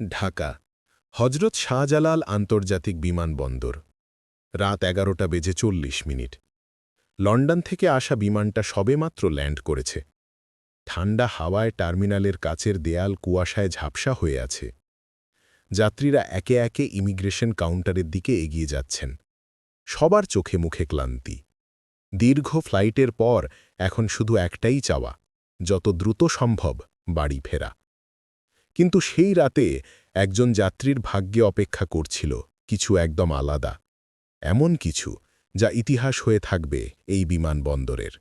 ঢাকা হজরত শাহজালাল আন্তর্জাতিক বিমানবন্দর। রাত এগারোটা বেজে চল্লিশ মিনিট। লন্ডন থেকে আসা বিমানটা সবেমাত্র ল্যান্ড করেছে। ঠান্ডা হাওয়ায় টার্মিনালের কাছের দেয়াল কুয়াশায় ঝাপসা হয়ে আছে। যাত্রীরা একে একে ইমিগ্রেশন কাউন্টারের দিকে এগিয়ে যাচ্ছেন। সবার চোখে মুখে ক্লান্তি। দীর্ঘ ফ্লাইটের পর এখন শুধু একটাই চাওয়া, যত দ্রুত সম্ভব বাড়ি ফেরা। কিন্তু সেই রাতে একজন যাত্রীর ভাগ্যে অপেক্ষা করছিল, কিছু একদম আলাদা। এমন কিছু যা ইতিহাস হয়ে থাকবে এই বিমানবন্দরের।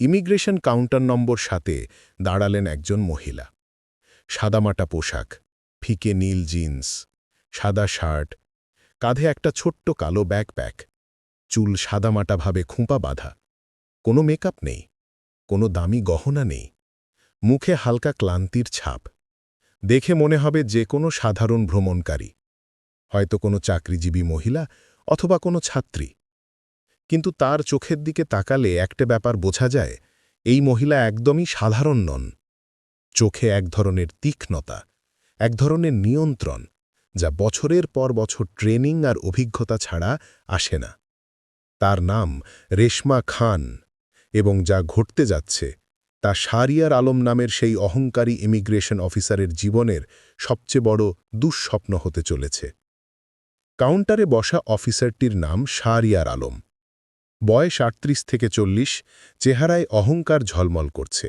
ইমিগ্রেশন কাউন্টার নম্বর সাথে দাঁড়ালেন একজন মহিলা। সাদামাটা পোশাক, ফিকে নীল জিন্স, সাদা শার্ট, কাঁধে একটা ছোট্ট কালো ব্যাকপ্যাক, চুল সাদামাটাভাবে খুঁপা বাঁধা। কোনো মেকআপ নেই, কোনো দামি গহনা নেই, মুখে হালকা ক্লান্তির ছাপ। দেখে মনে হবে যে কোনো সাধারণ ভ্রমণকারী, হয়তো কোনো চাকরিজীবী মহিলা অথবা কোনো ছাত্রী। কিন্তু তার চোখের দিকে তাকালে একটা ব্যাপার বোঝা যায়, এই মহিলা একদমই সাধারণ নন। চোখে এক ধরনের তীক্ষ্ণতা, এক ধরনের নিয়ন্ত্রণ, যা বছরের পর বছর ট্রেনিং আর অভিজ্ঞতা ছাড়া আসে না। তার নাম রেশমা খান এবং যা ঘটতে যাচ্ছে তা শারিয়ার আলম নামের সেই অহংকারী ইমিগ্রেশন অফিসারের জীবনের সবচেয়ে বড় দুঃস্বপ্ন হতে চলেছে। কাউন্টারে বসা অফিসারটির নাম শারিয়ার আলম। বয়স আটত্রিশ থেকে চল্লিশ, চেহারায় অহংকার ঝলমল করছে।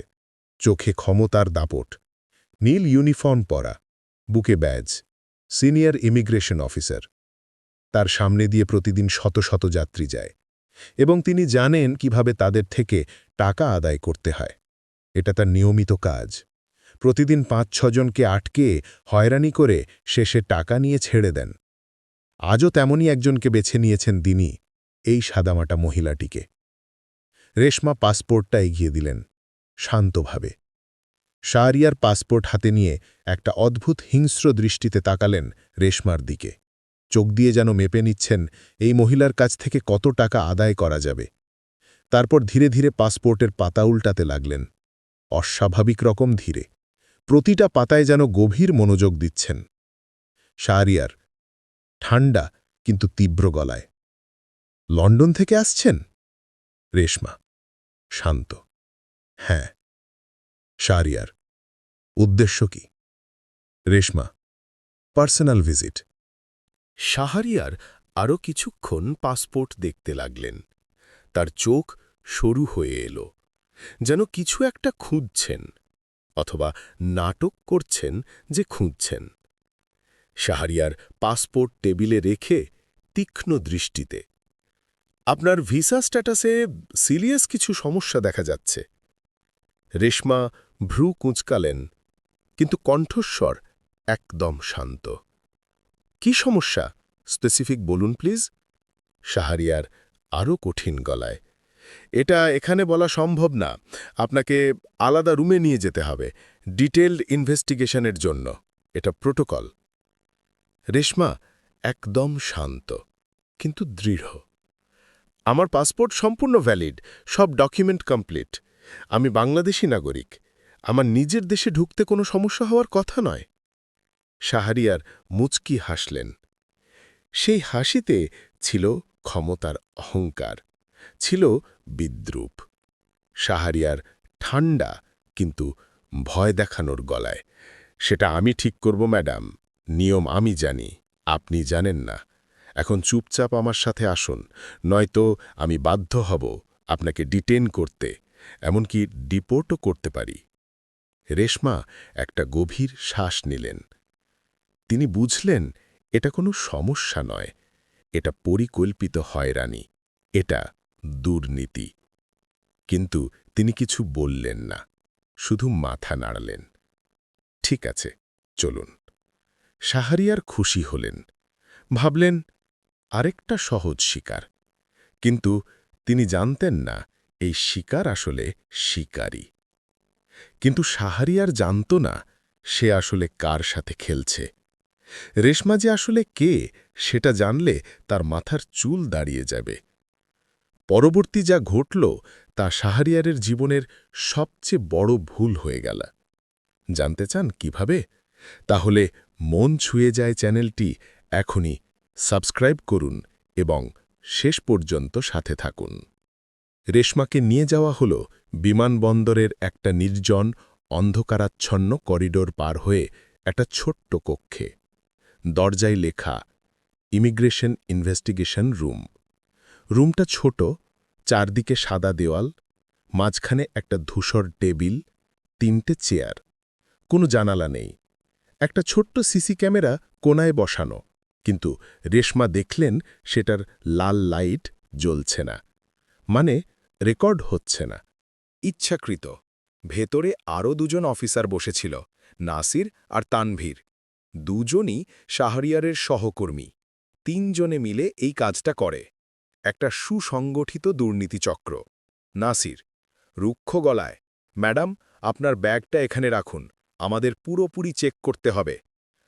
চোখে ক্ষমতার দাপট। নীল ইউনিফর্ম পরা। বুকে ব্যাজ। Senior immigration officer. তার সামনে দিয়ে প্রতিদিন শত শত যাত্রী যায়। এবং তিনি জানেন কীভাবে তাদের থেকে টাকা আদায় করতে হয়। এটা তার নিয়মিত কাজ। প্রতিদিন পাঁচ ছজনকে আটকে হয়রানি করে শেষে টাকা নিয়ে ছেড়ে দেন। আজও তেমনই একজনকে বেছে নিয়েছেন তিনি, এই সাদামাটা মহিলাটিকে। রেশমা পাসপোর্টটা এগিয়ে দিলেন, শান্তভাবে। শাহরিয়ার পাসপোর্ট হাতে নিয়ে একটা অদ্ভুত হিংস্র দৃষ্টিতে তাকালেন রেশমার দিকে। চোখ দিয়ে যেন মেপে নিচ্ছেন, এই মহিলার কাছ থেকে কত টাকা আদায় করা যাবে। তারপর ধীরে ধীরে পাসপোর্টের পাতা উল্টাতে লাগলেন। অস্বাভাবিক রকম ধীরে। প্রতিটা পাতায় যেন গভীর মনোযোগ দিচ্ছেন। শাহরিয়ার ঠান্ডা কিন্তু তীব্র গলায়। লন্ডন থেকে আসছেন? রেশমা, শান্ত। হ্যাঁ। শাহরিয়ার, উদ্দেশ্য কি? Reshma, personal visit. শাহারিয়ার আরও কিছুক্ষণ পাসপোর্ট দেখতে লাগলেন। তার চোখ সরু হয়ে এলো। যেন কিছু একটা খুঁজছেন অথবা নাটক করছেন যে খুঁজছেন। শাহারিয়ার পাসপোর্ট টেবিলে রেখে তীক্ষ্ণ দৃষ্টিতে, আপনার ভিসা স্ট্যাটাসে সিরিয়াস কিছু সমস্যা দেখা যাচ্ছে। রেশমা ভ্রু কুঁচকালেন, কিন্তু কণ্ঠস্বর একদম শান্ত। কি সমস্যা? স্পেসিফিক বলুন প্লিজ? শাহারিয়ার আরও কঠিন গলায় এটা এখানে বলা সম্ভব না। আপনাকে আলাদা রুমে নিয়ে যেতে হবে ডিটেলড ইনভেস্টিগেশনের জন্য। এটা প্রোটোকল। রেশমা একদম শান্ত, কিন্তু দৃঢ়। আমার পাসপোর্ট সম্পূর্ণ ভ্যালিড, সব ডকুমেন্ট কমপ্লিট। আমি বাংলাদেশি নাগরিক, আমার নিজের দেশে ঢুকতে কোনো সমস্যা হওয়ার কথা নয়। শাহারিয়ার মুচকি হাসলেন। সেই হাসিতে ছিল ক্ষমতার অহংকার। ছিল বিদ্রুপ। শাহারিয়ার ঠান্ডা কিন্তু ভয় দেখানোর গলায়। সেটা আমি ঠিক করব, ম্যাডাম। নিয়ম আমি জানি। আপনি জানেন না। এখন চুপচাপ আমার সাথে আসুন। নয়তো আমি বাধ্য হব আপনাকে ডিটেন করতে, এমনকি ডিপোর্টও করতে পারি। রেশমা একটা গভীর শ্বাস নিলেন। তিনি বুঝলেন, এটা কোনো সমস্যা নয়। এটা পরিকল্পিত হয়রানি এটা দুর্নীতি। কিন্তু তিনি কিছু বললেন না, শুধু মাথা নাড়ালেন। ঠিক আছে, চলুন। সাহারিয়ার খুশি হলেন, ভাবলেন, আরেকটা সহজ শিকার। কিন্তু তিনি জানতেন না, এই শিকার আসলে শিকারী। কিন্তু সাহারিয়ার জানত না, সে আসলে কার সাথে খেলছে। রেশমা যে আসলে কে, সেটা জানলে তার মাথার চুল দাঁড়িয়ে যাবে। পরবর্তী যা ঘটল তা শাহরিয়ারের জীবনের সবচেয়ে বড় ভুল হয়ে গেল। জানতে চান কীভাবে? তাহলে মন ছুঁয়ে যায় চ্যানেলটি এখনই সাবস্ক্রাইব করুন এবং শেষ পর্যন্ত সাথে থাকুন। রেশমাকে নিয়ে যাওয়া হল বিমানবন্দরের একটা নির্জন, অন্ধকারাচ্ছন্ন করিডোর পার হয়ে একটা ছোট্ট কক্ষে। দরজায় লেখা, ইমিগ্রেশন ইনভেস্টিগেশন রুম। রুমটা ছোট, চারদিকে সাদা দেওয়াল, মাঝখানে একটা ধূসর টেবিল, তিনটে চেয়ার। কোনো জানালা নেই। একটা ছোট্ট সিসি ক্যামেরা কোনায় বসানো, কিন্তু রেশমা দেখলেন সেটার লাল লাইট জ্বলছে না। মানে রেকর্ড হচ্ছে না। ইচ্ছাকৃত। ভেতরে আরও দুজন অফিসার বসেছিল, নাসির আর তানভীর। দুজনই শাহরিয়ারের সহকর্মী। তিনজনে মিলে এই কাজটা করে। একটা সুসংগঠিত দুর্নীতিচক্র নাসির, রুক্ষ গলায়, ম্যাডাম, আপনার ব্যাগটা এখানে রাখুন, আমাদের পুরোপুরি চেক করতে হবে।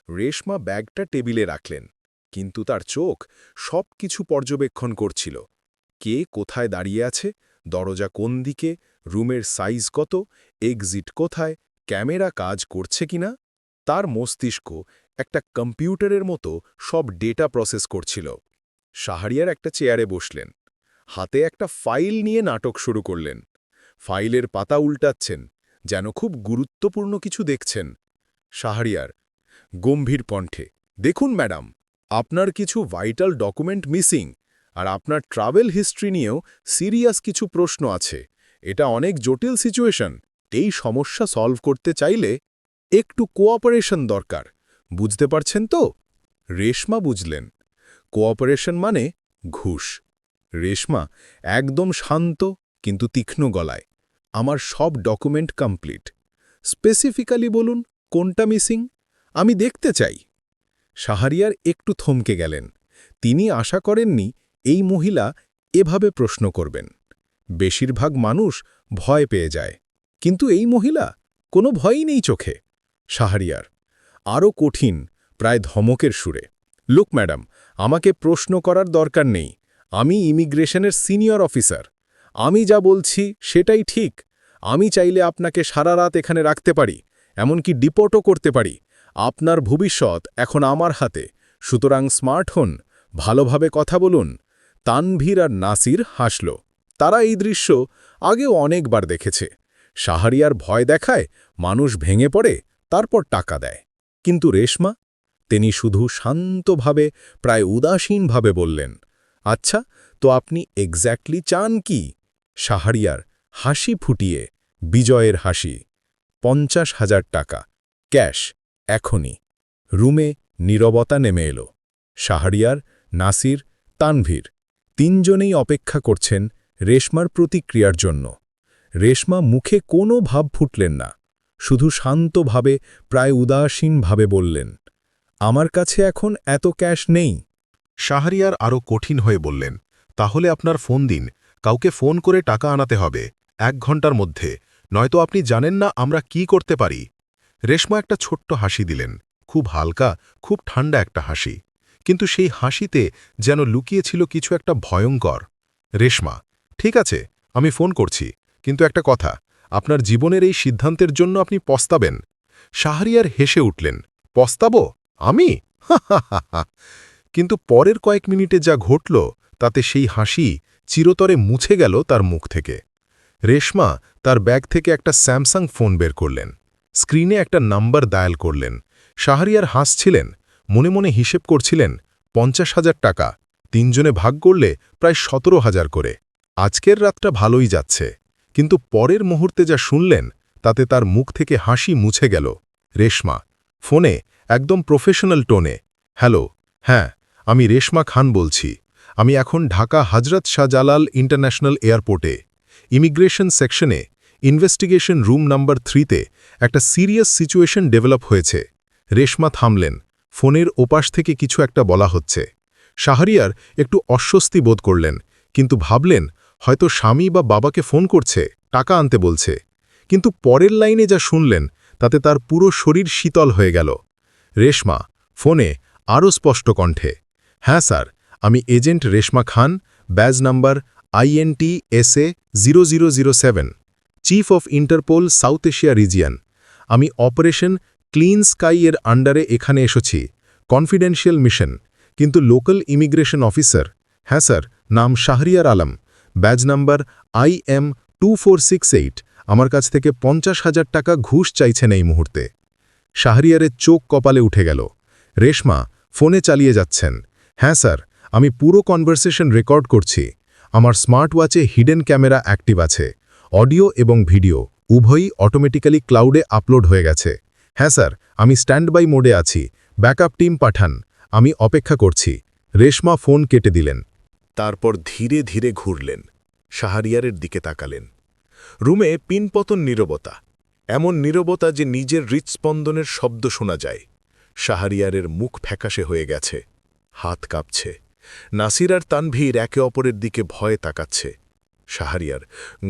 রেশমা ব্যাগটা টেবিলে রাখলেন, কিন্তু তার চোখ সব কিছু পর্যবেক্ষণ করছিল। কে কোথায় দাঁড়িয়ে আছে, দরজা কোন দিকে, রুমের সাইজ কত, এক্সিট কোথায়, ক্যামেরা কাজ করছে কিনা? তার মস্তিষ্ক একটা কম্পিউটারের মতো সব ডেটা প্রসেস করছিল। শাহরিয়ার একটা চেয়ারে বসলেন। হাতে একটা ফাইল নিয়ে নাটক শুরু করলেন। ফাইলের পাতা উল্টাচ্ছেন, যেন খুব গুরুত্বপূর্ণ কিছু দেখছেন। শাহরিয়ার, গম্ভীর কণ্ঠে, দেখুন ম্যাডাম, আপনার কিছু ভাইটাল ডকুমেন্ট মিসিং, আর আপনার ট্রাভেল হিস্ট্রি নিয়েও সিরিয়াস কিছু প্রশ্ন আছে। এটা অনেক জটিল সিচুয়েশন। এই সমস্যা সলভ করতে চাইলে একটু কোঅপারেশন দরকার। বুঝতে পারছেন তো? রেশমা বুঝলেন কোঅপারেশন মানে ঘুষ। রেশমা একদম শান্ত কিন্তু তীক্ষ্ণ গলায়। আমার সব ডকুমেন্ট কমপ্লিট। স্পেসিফিক্যালি বলুন, কোনটা মিসিং? আমি দেখতে চাই। শাহরিয়ার একটু থমকে গেলেন। তিনি আশা করেননি এই মহিলা এভাবে প্রশ্ন করবেন। বেশিরভাগ মানুষ ভয় পেয়ে যায়। কিন্তু এই মহিলা কোনো ভয়ই নেই চোখে। শাহরিয়ার আরও কঠিন, প্রায় ধমকের সুরে। লুক ম্যাডাম আমাকে প্রশ্ন করার দরকার নেই। আমি ইমিগ্রেশনের সিনিয়র অফিসার। আমি যা বলছি সেটাই ঠিক। আমি চাইলে আপনাকে সারা রাত এখানে রাখতে পারি, এমনকি ডিপোর্টও করতে পারি। আপনার ভবিষ্যৎ এখন আমার হাতে। সুতরাং স্মার্ট হন, ভালোভাবে কথা বলুন। তানভীর আর নাসির হাসল। তারা এই দৃশ্য আগেও অনেকবার দেখেছে। সাহারিয়ার ভয় দেখায়, মানুষ ভেঙে পড়ে, তারপর টাকা দেয়। কিন্তু রেশমা তিনি শুধু শান্তভাবে, প্রায় উদাসীনভাবে বললেন আচ্ছা তো আপনি এক্স্যাক্টলি চান কি? সাহারিয়ার হাসি ফুটিয়ে, বিজয়ের হাসি, পঞ্চাশ হাজার টাকা, ক্যাশ, এখনই। রুমে নীরবতা নেমে এলো। শাহরিয়ার, নাসির, তানভীর, তিনজনেই অপেক্ষা করছেন রেশমার প্রতিক্রিয়ার জন্য। রেশমা মুখে কোনো ভাব ফুটলেন না, শুধু শান্তভাবে, প্রায় উদাসীনভাবে বললেন আমার কাছে এখন এত ক্যাশ নেই। শাহরিয়ার আরও কঠিন হয়ে বললেন, তাহলে আপনার ফোন দিন, কাউকে ফোন করে টাকা আনাতে হবে, এক ঘণ্টার মধ্যে। নয়তো আপনি জানেন না আমরা কি করতে পারি। রেশমা একটা ছোট্ট হাসি দিলেন, খুব হালকা, খুব ঠান্ডা একটা হাসি। কিন্তু সেই হাসিতে যেন লুকিয়েছিল কিছু একটা ভয়ঙ্কর। রেশমা, ঠিক আছে, আমি ফোন করছি, কিন্তু একটা কথা, আপনার জীবনের এই সিদ্ধান্তের জন্য আপনি পস্তাবেন। শাহরিয়ার হেসে উঠলেন, পস্তাবো? আমি? কিন্তু পরের কয়েক মিনিটে যা ঘটল, তাতে সেই হাসি চিরতরে মুছে গেল তার মুখ থেকে। রেশমা তার ব্যাগ থেকে একটা স্যামসাং ফোন বের করলেন। স্ক্রিনে একটা নাম্বার ডায়াল করলেন। শাহরিয়ার হাসছিলেন, মনে মনে হিসেব করছিলেন, পঞ্চাশ হাজার টাকা, তিনজনে ভাগ করলে প্রায় সতেরো হাজার করে। আজকের রাতটা ভালোই যাচ্ছে। কিন্তু পরের মুহূর্তে যা শুনলেন, তাতে তার মুখ থেকে হাসি মুছে গেল। রেশমা, ফোনে একদম প্রফেশনাল টোনে, হ্যালো হ্যাঁ আমি রেশমা খান বলছি। আমি এখন ঢাকা হজরত শাহজালাল ইন্টারন্যাশনাল এয়ারপোর্টে, ইমিগ্রেশন সেকশনে, ইনভেস্টিগেশন রুম নাম্বার থ্রিতে একটা সিরিয়াস সিচুয়েশন ডেভেলপ হয়েছে। রেশমা থামলেন, ফোনের ওপাশ থেকে কিছু একটা বলা হচ্ছে। শাহরিয়ার একটু অস্বস্তি বোধ করলেন, কিন্তু ভাবলেন, হয়তো স্বামী বা বাবাকে ফোন করছে, টাকা আনতে বলছে। কিন্তু পরের লাইনে যা শুনলেন, তাতে তার পুরো শরীর শীতল হয়ে গেল। রেশমা, ফোনে আরও স্পষ্ট কণ্ঠে হ্যাঁ স্যার, আমি agent Reshma Khan, badge number INT SA zero zero zero seven, chief of Interpol South Asia region. আমি অপারেশন ক্লিন স্কাই এর আন্ডারে এখানে এসেছি কনফিডেন্সিয়াল মিশন, কিন্তু লোকাল ইমিগ্রেশন অফিসার হ্যাঁ স্যার, নাম Shahriar Alam, badge number I M two আমার কাছ থেকে পঞ্চাশ হাজার টাকা ঘুষ চাইছেন এই মুহূর্তে। শাহরিয়ারের চোখ কপালে উঠে গেল। রেশমা, ফোনে চালিয়ে যাচ্ছেন। হ্যাঁ স্যার, আমি পুরো কনভারসেশন রেকর্ড করছি। আমার স্মার্ট ওয়াচে হিডেন ক্যামেরা অ্যাক্টিভ আছে। অডিও এবং ভিডিও উভয়ই অটোমেটিক্যালি ক্লাউডে আপলোড হয়ে গেছে। হ্যাঁ স্যার, আমি স্ট্যান্ড বাই মোডে আছি। ব্যাকআপ টিম পাঠান। আমি অপেক্ষা করছি। রেশমা ফোন কেটে দিলেন। তারপর ধীরে ধীরে ঘুরলেন। শাহরিয়ারের দিকে তাকালেন। রুমে পিনপতন নীরবতা। এমন নীরবতা যে নিজের হৃৎস্পন্দনের শব্দ শোনা যায়। শাহরিয়ারের মুখ ফ্যাকাশে হয়ে গেছে, হাত কাঁপছে। নাসির আর তানভীর একে অপরের দিকে ভয়ে তাকাচ্ছে। শাহরিয়ার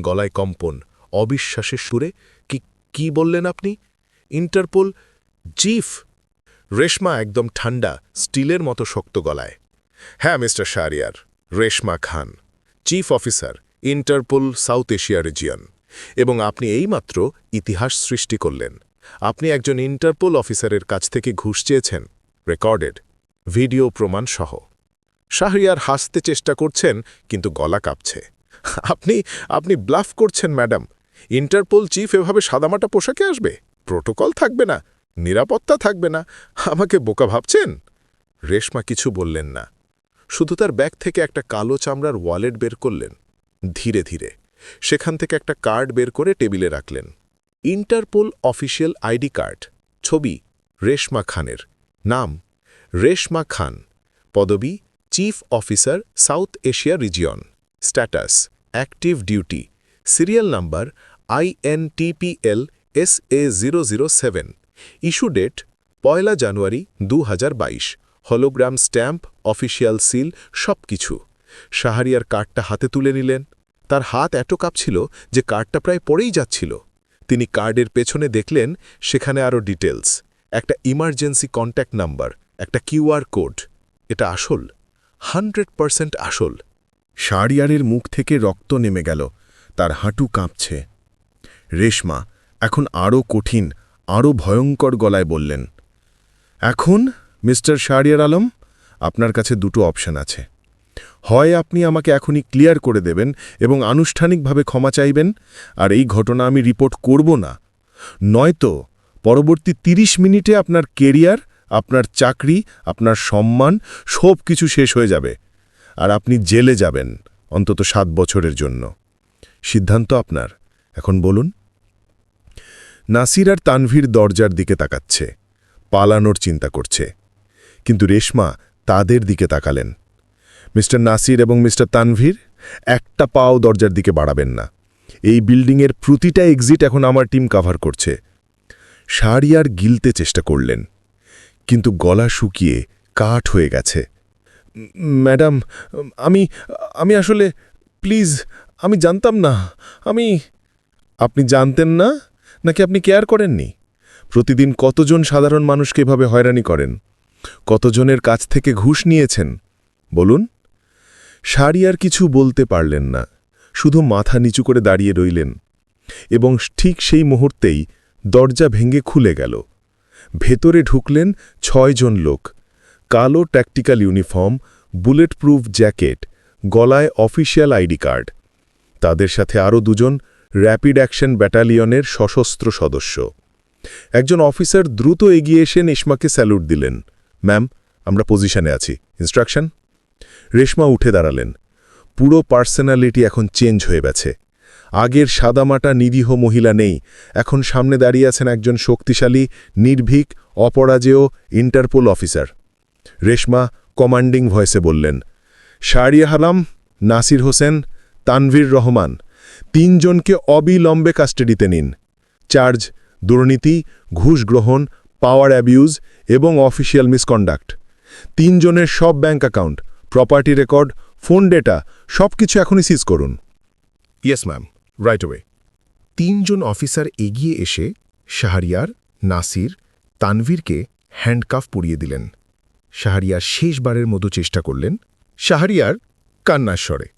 গলায় কম্পন, অবিশ্বাসের সুরে, কি কি বললেন আপনি? ইন্টারপোল, জিফ! রেশমা একদম ঠান্ডা, স্টিলের মতো শক্ত গলায়। হ্যাঁ mister Shahriar, Reshma Khan, chief officer, Interpol, South Asia region. এবং আপনি এইমাত্র ইতিহাস সৃষ্টি করলেন। আপনি একজন ইন্টারপোল অফিসারের কাছ থেকে ঘুষ চেয়েছেন। রেকর্ডেড। ভিডিও প্রমাণ সহ শাহরিয়ার হাসতে চেষ্টা করছেন, কিন্তু গলা কাঁপছে। আপনি আপনি ব্লাফ করছেন, ম্যাডাম। ইন্টারপোল চিফ এভাবে সাদামাটা পোশাকে আসবে? প্রোটোকল থাকবে না। নিরাপত্তা থাকবে না। আমাকে বোকা ভাবছেন? রেশমা কিছু বললেন না। শুধু তার ব্যাগ থেকে একটা কালো চামড়ার ওয়ালেট বের করলেন। ধীরে ধীরে। সেখান থেকে একটা কার্ড বের করে টেবিলে রাখলেন। ইন্টারপোল অফিসিয়াল আইডি কার্ড, ছবি, রেশমা খানের। নাম, রেশমা খান। পদবি, chief officer, South Asia region. Status, active duty. Serial number INTPL S A zero zero seven. Issue date, পয়লা জানুয়ারি দু হাজার বাইশ। হলোগ্রাম স্ট্যাম্প, অফিসিয়াল সিল সব কিছু শাহরিয়ার কার্ডটা হাতে তুলে নিলেন। তার হাত এত কাঁপছিল যে কার্ডটা প্রায় পড়েই যাচ্ছিল। তিনি কার্ডের পেছনে দেখলেন সেখানে আরও ডিটেলস একটা ইমার্জেন্সি কন্ট্যাক্ট নাম্বার, একটা কিউআর কোড। এটা আসল, হান্ড্রেড পারসেন্ট আসল। শাহরিয়ারের মুখ থেকে রক্ত নেমে গেল, তার হাঁটু কাঁপছে। রেশমা এখন আরও কঠিন, আরও ভয়ঙ্কর গলায় বললেন, এখন, মিস্টার শাহরিয়ার আলম, আপনার কাছে দুটো অপশন আছে। হয় আপনি আমাকে এখনই ক্লিয়ার করে দেবেন এবং আনুষ্ঠানিকভাবে ক্ষমা চাইবেন, আর এই ঘটনা আমি রিপোর্ট করব না। নয়তো পরবর্তী ৩০ মিনিটে আপনার কেরিয়ার, আপনার চাকরি, আপনার সম্মান সব কিছু শেষ হয়ে যাবে, আর আপনি জেলে যাবেন অন্তত সাত বছরের জন্য। সিদ্ধান্ত আপনার। এখন বলুন। নাসির আর তানভীর দরজার দিকে তাকাচ্ছে, পালানোর চিন্তা করছে। কিন্তু রেশমা তাদের দিকে তাকালেন। মিস্টার নাসির এবং মিস্টার তানভীর, একটা পাও দরজার দিকে বাড়াবেন না। এই বিল্ডিংয়ের প্রতিটা এক্সিট এখন আমার টিম কাভার করছে। শাহরিয়ার গিলতে চেষ্টা করলেন, কিন্তু গলা শুকিয়ে কাঠ হয়ে গেছে। ম্যাডাম, আমি আমি আসলে প্লিজ আমি জানতাম না, আমি, আপনি জানতেন না? নাকি আপনি কেয়ার করেননি? প্রতিদিন কতজন সাধারণ মানুষকে এভাবে হয়রানি করেন? কতজনের কাছ থেকে ঘুষ নিয়েছেন? বলুন। শাড়িয়ার কিছু বলতে পারলেন না, শুধু মাথা নিচু করে দাঁড়িয়ে রইলেন, এবং ঠিক সেই মুহূর্তেই দরজা ভেঙে খুলে গেল। ভেতরে ঢুকলেন ছয়জন লোক, কালো tactical uniform bullet proof jacket, গলায় অফিসিয়াল আইডি কার্ড। তাদের সাথে আরও দুজন র্যাপিড অ্যাকশন ব্যাটালিয়নের সশস্ত্র সদস্য। একজন অফিসার দ্রুত এগিয়ে এসে নেশমাকে স্যালুট দিলেন, ম্যাম, আমরা পজিশনে আছি। ইনস্ট্রাকশন? রেশমা উঠে দাঁড়ালেন। পুরো পার্সোনালিটি এখন চেঞ্জ হয়ে গেছে। আগের সাদামাটা নিরীহ মহিলা নেই, এখন সামনে দাঁড়িয়ে আছেন একজন শক্তিশালী, নির্ভীক, অপরাজেয় ইন্টারপোল অফিসার। রেশমা কমান্ডিং ভয়েসে বললেন, শারিয়া হালাম, নাসির হোসেন, তানভীর রহমান, তিনজনকে অবিলম্বে কাস্টাডিতে নিন। চার্জ, দুর্নীতি, ঘুষ গ্রহণ, পাওয়ার অ্যাবিউজ এবং অফিসিয়াল মিসকন্ডাক্ট। তিনজনের সব bank account property record phone data সব কিছু এখনই সিজ করুন। ইয়েস ম্যাম রাইট ওয়ে তিনজন অফিসার এগিয়ে এসে শাহরিয়ার, নাসির, তানভীরকে হ্যান্ডকাফ পরিয়ে দিলেন। শাহরিয়ার শেষবারের মতো চেষ্টা করলেন। শাহরিয়ার কান্নার স্বরে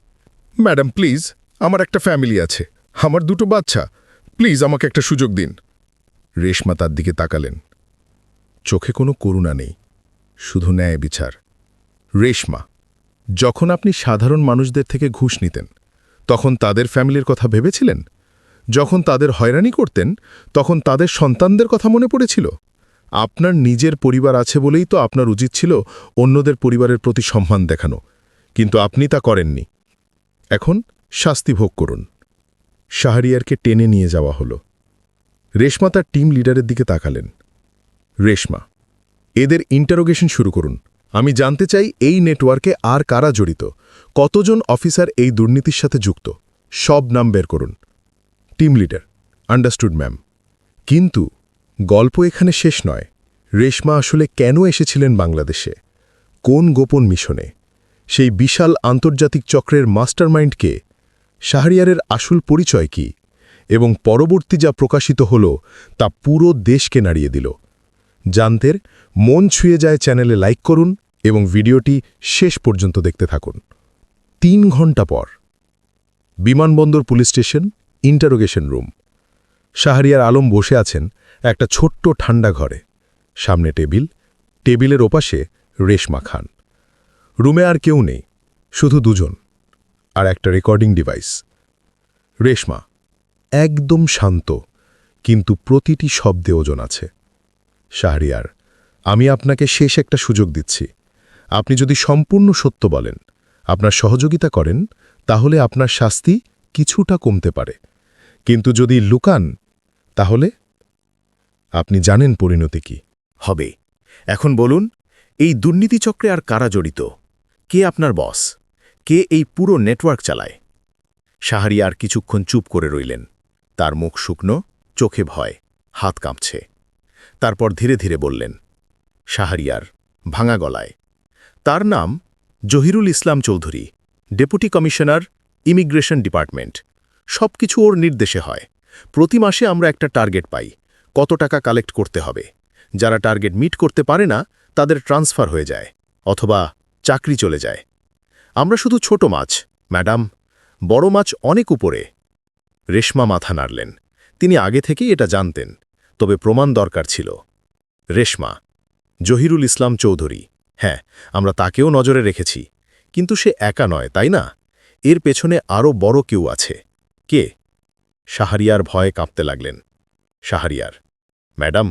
ম্যাডাম প্লিজ আমার একটা ফ্যামিলি আছে, আমার দুটো বাচ্চা প্লিজ আমাকে একটা সুযোগ দিন। রেশমা তার দিকে তাকালেন। চোখে কোনো করুণা নেই, শুধু ন্যায় বিচার। রেশমা যখন আপনি সাধারণ মানুষদের থেকে ঘুষ নিতেন, তখন তাদের ফ্যামিলির কথা ভেবেছিলেন? যখন তাদের হয়রানি করতেন, তখন তাদের সন্তানদের কথা মনে পড়েছিল? আপনার নিজের পরিবার আছে বলেই তো আপনার উচিত ছিল অন্যদের পরিবারের প্রতি সম্মান দেখানো, কিন্তু আপনি তা করেননি। এখন শাস্তি ভোগ করুন। শাহরিয়ারকে টেনে নিয়ে যাওয়া হলো। রেশমা তার টিম লিডারের দিকে তাকালেন। রেশমা, এদের ইন্টারোগেশন শুরু করুন। আমি জানতে চাই এই নেটওয়ার্কে আর কারা জড়িত? কতজন অফিসার এই দুর্নীতির সাথে যুক্ত? সব নাম বের করুন। Team leader, understood ma'am. কিন্তু গল্প এখানে শেষ নয়। রেশমা আসলে কেন এসেছিলেন বাংলাদেশে? কোন গোপন মিশনে? সেই বিশাল আন্তর্জাতিক চক্রের মাস্টারমাইন্ডকে শাহরিয়ারের আসল পরিচয় কি? এবং পরবর্তী যা প্রকাশিত হল তা পুরো দেশকে নাড়িয়ে দিল। জানতের মন ছুঁয়ে যায় চ্যানেলে লাইক করুন এবং ভিডিওটি শেষ পর্যন্ত দেখতে থাকুন। তিন ঘণ্টা পর, বিমানবন্দর police station, interrogation room. Shahriar Alam বসে আছেন একটা ছোট্ট ঠান্ডা ঘরে। সামনে টেবিল, টেবিলের ওপাশে রেশমা খান। রুমে আর কেউ নেই, শুধু দুজন আর একটা রেকর্ডিং ডিভাইস। রেশমা একদম শান্ত, কিন্তু প্রতিটি শব্দে ওজন আছে। শাহরিয়ার, আমি আপনাকে শেষ একটা সুযোগ দিচ্ছি। আপনি যদি সম্পূর্ণ সত্য বলেন, আপনার সহযোগিতা করেন, তাহলে আপনার শাস্তি কিছুটা কমতে পারে। কিন্তু যদি লুকান, তাহলে আপনি জানেন পরিণতি কি। হবে। এখন বলুন, এই দুর্নীতি চক্রে আর কারা জড়িত? কে আপনার বস? কে এই পুরো নেটওয়ার্ক চালায়? শাহরিয়ার কিছুক্ষণ চুপ করে রইলেন। তার মুখ শুকনো, চোখে ভয়, হাত কাঁপছে। তারপর ধীরে ধীরে বললেন, শাহরিয়ার, ভাঙা গলায়। তার নাম Zahirul Islam Chowdhury, deputy commissioner, immigration department. সব কিছু ওর নির্দেশে হয়। প্রতি মাসে আমরা একটা টার্গেট পাই, কত টাকা কালেক্ট করতে হবে। যারা টার্গেট মিট করতে পারে না, তাদের ট্রান্সফার হয়ে যায়, অথবা চাকরি চলে যায়। আমরা শুধু ছোট মাছ, ম্যাডাম। বড় মাছ অনেক উপরে। রেশমা মাথা নাড়লেন। তিনি আগে থেকেই এটা জানতেন। তবে প্রমাণ দরকার ছিল। রেশমা, জহিরুল ইসলাম চৌধুরী হ্যাঁ আমরা তাকেও নজরে রেখেছি, কিন্তু সে একা নয়, তাই না? এর পেছনে আরও বড় কেউ আছে। কে? শাহরিয়ার ভয়ে কাঁপতে লাগলেন। শাহরিয়ার, ম্যাডাম,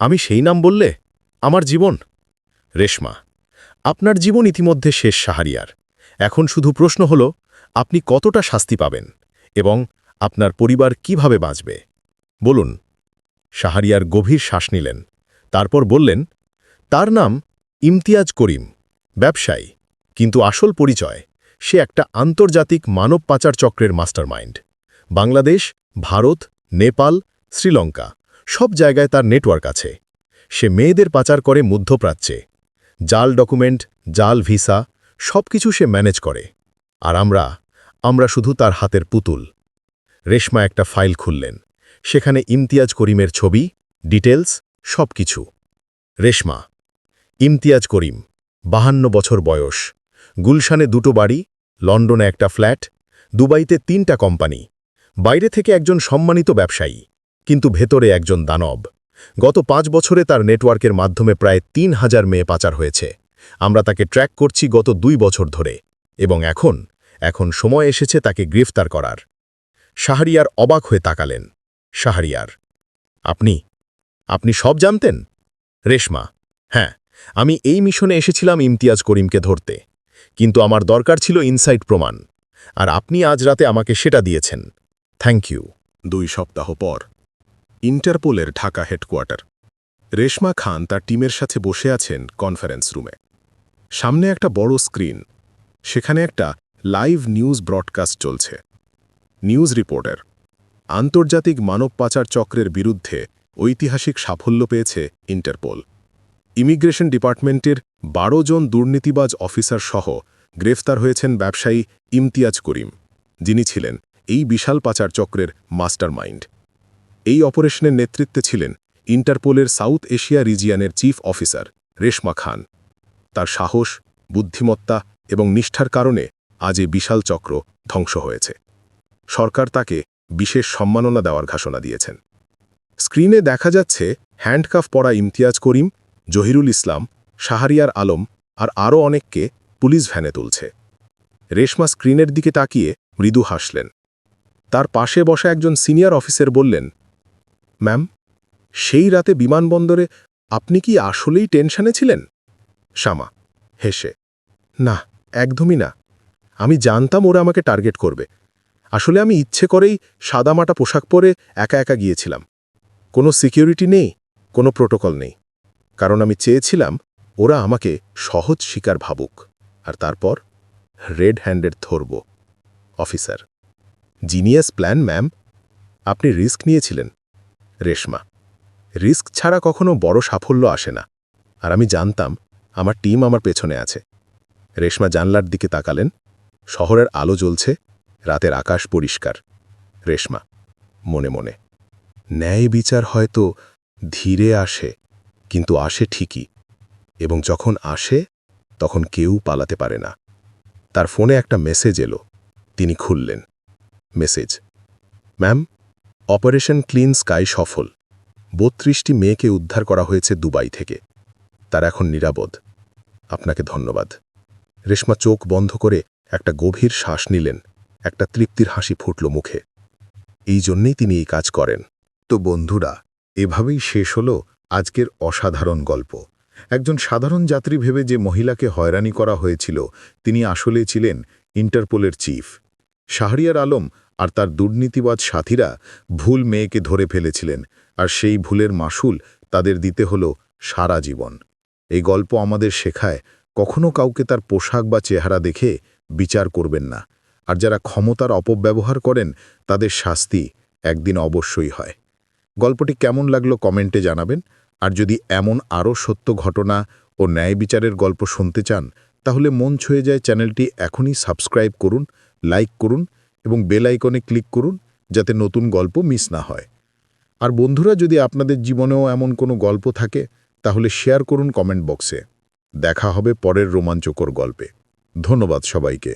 আমি সেই নাম বললে? আমার জীবন? রেশমা, আপনার জীবন ইতিমধ্যে শেষ সাহারিয়ার এখন শুধু প্রশ্ন হল, আপনি কতটা শাস্তি পাবেন এবং আপনার পরিবার কীভাবে বাঁচবে? বলুন। সাহারিয়ার গভীর শ্বাস নিলেন। তারপর বললেন, তার নাম ইমতিয়াজ করিম, ব্যবসায়ী, কিন্তু আসল পরিচয়, সে একটা আন্তর্জাতিক মানব পাচার চক্রের মাস্টারমাইন্ড। বাংলাদেশ, ভারত, নেপাল, শ্রীলঙ্কা, সব জায়গায় তার নেটওয়ার্ক আছে। সে মেয়েদের পাচার করে মধ্যপ্রাচ্যে। জাল ডকুমেন্ট, জাল ভিসা সব কিছু সে ম্যানেজ করে। আর আমরা আমরা শুধু তার হাতের পুতুল। রেশমা একটা ফাইল খুললেন। সেখানে ইমতিয়াজ করিমের ছবি, ডিটেলস সব কিছু রেশমা। ইমতিয়াজ করিম, বাহান্ন বছর বয়স। গুলশানে দুটো বাড়ি, লন্ডনে একটা ফ্ল্যাট, দুবাইতে তিনটা কোম্পানি। বাইরে থেকে একজন সম্মানিত ব্যবসায়ী, কিন্তু ভেতরে একজন দানব। গত পাঁচ বছরে তার নেটওয়ার্কের মাধ্যমে প্রায় তিন হাজার মেয়ে পাচার হয়েছে। আমরা তাকে ট্র্যাক করছি গত দুই বছর ধরে, এবং এখন এখন সময় এসেছে তাকে গ্রেফতার করার। শাহরিয়ার অবাক হয়ে তাকালেন। শাহরিয়ার। আপনি? আপনি সব জানতেন? রেশমা হ্যাঁ আমি এই মিশনে এসেছিলাম ইমতিয়াজ করিমকে ধরতে। কিন্তু আমার দরকার ছিল ইনসাইট প্রমাণ। আর আপনি আজ রাতে আমাকে সেটা দিয়েছেন। Thank you. দুই সপ্তাহ পর। ইন্টারপোলের ঢাকা হেডকোয়ার্টার। রেশমা খান তার টিমের সাথে বসে আছেন কনফারেন্স রুমে। সামনে একটা বড় স্ক্রিন। সেখানে একটা লাইভ নিউজ ব্রডকাস্ট চলছে। News reporter. আন্তর্জাতিক মানব পাচার চক্রের বিরুদ্ধে ঐতিহাসিক সাফল্য পেয়েছে ইন্টারপোল। ইমিগ্রেশন ডিপার্টমেন্টের বারো জন দুর্নীতিবাজ অফিসার সহ গ্রেফতার হয়েছেন ব্যবসায়ী ইমতিয়াজ করিম, যিনি ছিলেন এই বিশাল পাচার চক্রের মাস্টারমাইন্ড। এই অপারেশনের নেতৃত্বে ছিলেন ইন্টারপোলের সাউথ এশিয়া রিজিয়ানের চিফ অফিসার রেশমা খান। তার সাহস, বুদ্ধিমত্তা এবং নিষ্ঠার কারণে আজ এ বিশাল চক্র ধ্বংস হয়েছে। সরকার তাকে বিশেষ সম্মাননা দেওয়ার ঘোষণা দিয়েছেন। স্ক্রিনে দেখা যাচ্ছে হ্যান্ডকাফ পরা ইমতিয়াজ করিম, জহিরুল ইসলাম, শাহরিয়ার আলম আর আরও অনেককে পুলিশ ভ্যানে তুলছে। রেশমা স্ক্রিনের দিকে তাকিয়ে মৃদু হাসলেন। তার পাশে বসা একজন সিনিয়র অফিসার বললেন, ম্যাম, সেই রাতে বিমানবন্দরে আপনি কি আসলেই টেনশনে ছিলেন? শ্যামা হেসে, না, একদমই না। আমি জানতাম ওরা আমাকে টার্গেট করবে। আসলে আমি ইচ্ছে করেই সাদামাটা পোশাক পরে একা একা গিয়েছিলাম। কোনো সিকিউরিটি নেই, কোনো প্রোটোকল নেই। কারণ আমি চেয়েছিলাম ওরা আমাকে সহজ শিকার ভাবুক। আর তারপর রেড হ্যান্ডেড ধরব। Officer, genius plan, ma'am. আপনি রিস্ক নিয়েছিলেন। রেশমা, রিস্ক ছাড়া কখনো বড় সাফল্য আসে না। আর আমি জানতাম আমার টিম আমার পেছনে আছে। রেশমা জানলার দিকে তাকালেন। শহরের আলো জ্বলছে। রাতের আকাশ পরিষ্কার। রেশমা, মনে মনে। ন্যায় বিচার হয়তো ধীরে আসে, কিন্তু আসে ঠিকই। এবং যখন আসে, তখন কেউ পালাতে পারে না। তার ফোনে একটা মেসেজ এলো। তিনি খুললেন। Message, ma'am, operation clean sky সফল। বত্রিশটি মেয়েকে উদ্ধার করা হয়েছে দুবাই থেকে। তার এখন নিরাপদ। আপনাকে ধন্যবাদ। রেশমা চোখ বন্ধ করে একটা গভীর শ্বাস নিলেন। একটা তৃপ্তির হাসি ফুটল মুখে। এই জন্যেই তিনি এই কাজ করেন। তো বন্ধুরা, এভাবেই শেষ হলো আজকের অসাধারণ গল্প। একজন সাধারণ যাত্রী ভেবে যে মহিলাকে হয়রানি করা হয়েছিল, তিনি আসলে ছিলেন ইন্টারপোলের চিফ। শাহরিয়ার আলম আর তার দুর্নীতিবাদ সাথীরা ভুল মেয়েকে ধরে ফেলেছিলেন আর সেই ভুলের মাসুল তাদের দিতে হল সারা জীবন। এই গল্প আমাদের শেখায় কখনো কাউকে তার পোশাক বা চেহারা দেখে বিচার করবেন না। আর যারা ক্ষমতার অপব্যবহার করেন, তাদের শাস্তি একদিন অবশ্যই হয়। গল্পটি কেমন লাগল কমেন্টে জানাবেন। আর যদি এমন আরও সত্য ঘটনা ও ন্যায় বিচারের গল্প শুনতে চান, তাহলে মন ছুঁয়ে যায় চ্যানেলটি এখনই সাবস্ক্রাইব করুন, লাইক করুন এবং বেল আইকনে ক্লিক করুন যাতে নতুন গল্প মিস না হয়। আর বন্ধুরা, যদি আপনাদের জীবনেও এমন কোনো গল্প থাকে, তাহলে শেয়ার করুন কমেন্ট বক্সে। দেখা হবে পরের রোমাঞ্চকর গল্পে। ধন্যবাদ সবাইকে।